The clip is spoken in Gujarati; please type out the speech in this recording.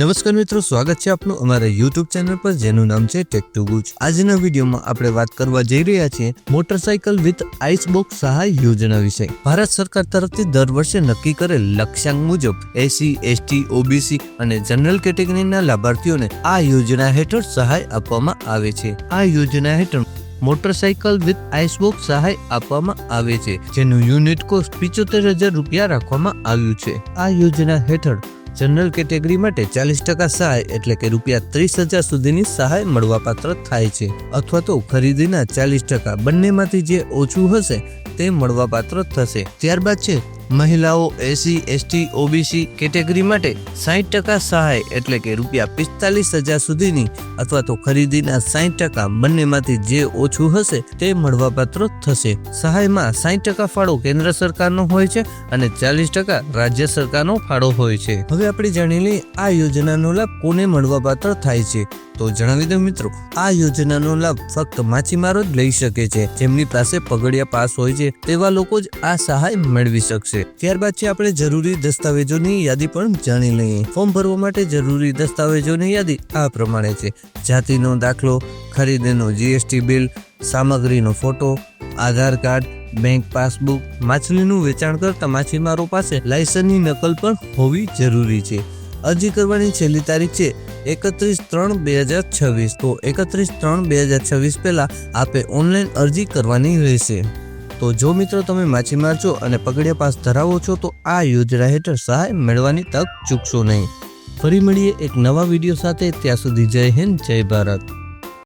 નમસ્કાર મિત્રો, સ્વાગત છે આપનું અમારા યુટ્યુબ ચેનલ પર, જેનું નામ છે ટેક ટુ ગુજ આજના વિડીયોમાં આપણે વાત કરવા જઈ રહ્યા છીએ મોટરસાયકલ વિથ આઈસ બોક્સ સહાય યોજના વિશે. ભારત સરકાર તરફથી દર વર્ષે નક્કી કરેલ લક્ષ્યાંક મુજબ એસી એસટી ઓબીસી અને જનરલ કેટેગરીના લાભાર્થીઓને આ યોજના હેઠળ સહાય આપવામાં આવે છે. આ યોજના હેઠળ મોટરસાયકલ વિથ આઈસબોક્સ સહાય આપવામાં આવે છે, જેનું યુનિટ કોસ્ટ પિચોતેર હજાર રૂપિયા રાખવામાં આવ્યું છે. આ યોજના હેઠળ જનરલ કેટેગરી માટે ચાલીસ ટકા સહાય એટલે કે રૂપિયા ત્રીસ હજાર સુધીની સહાય મળવાપાત્ર થાય છે. અથવા તો ખરીદીના ચાલીસ ટકા બંનેમાંથી જે ઓછું હશે તે મળવાપાત્ર થશે. ત્યારબાદ છે મહિલાઓ એસી, એસટી, ઓબીસી કેટેગરી માટે સાહીઠ ટકા સહાય એટલે કે રૂપિયા પિસ્તાલીસ હજાર સુધીની અથવા તો ખરીદીના સાહીઠ ટકા બંનેમાંથી જે ઓછું હશે તે મળવાપાત્ર થશે. સહાયમાં સાહીઠ ટકા ફાળો કેન્દ્ર સરકારનો હોય છે અને ચાલીસ ટકા રાજ્ય સરકારનો ફાળો હોય છે. હવે આપણે જાણી લઈએ આ યોજનાનો લાભ કોને મળવાપાત્ર થાય છે. તો જણાવી દઉં મિત્રો, આ યોજનાનો લાભ ફક્ત માછીમારો જ લઈ શકે છે. જેમની પાસે પગડિયા પાસ હોય છે, તેવા લોકો જ આ સહાય મેળવી શકશે. ત્યારબાદ છે આપણે જરૂરી દસ્તાવેજોની યાદી પણ જાણી લઈએ. ફોર્મ ભરવા માટે જરૂરી દસ્તાવેજોની યાદી આ પ્રમાણે છે. જાતિનો દાખલો, ખરીદીનો જીએસટી બિલ સામગ્રીનો photo Aadhaar card bank passbook માછલીનું વેચાણ કરતા માછીમારો પાસે લાયસન્સની નકલ પણ હોવી જરૂરી છે. અરજી કરવાની છેલ્લી તારીખ છે એકત્રીસ ત્રણ બે હજાર છવ્વીસ. તો એકત્રીસ ત્રણ બે હજાર છવ્વીસ પહેલાં આપે ઓનલાઈન અરજી કરવાની રહેશે. તો જો મિત્રો તમે માછીમાર છો અને પગડિયા પાસ ધરાવો છો, તો આ યોજના હેઠળ સહાય મેળવવાની તક ચૂકશો નહીં. ફરી મળીએ એક નવા વીડિયો સાથે. ત્યાં સુધી જય હિન્દ, જય ભારત.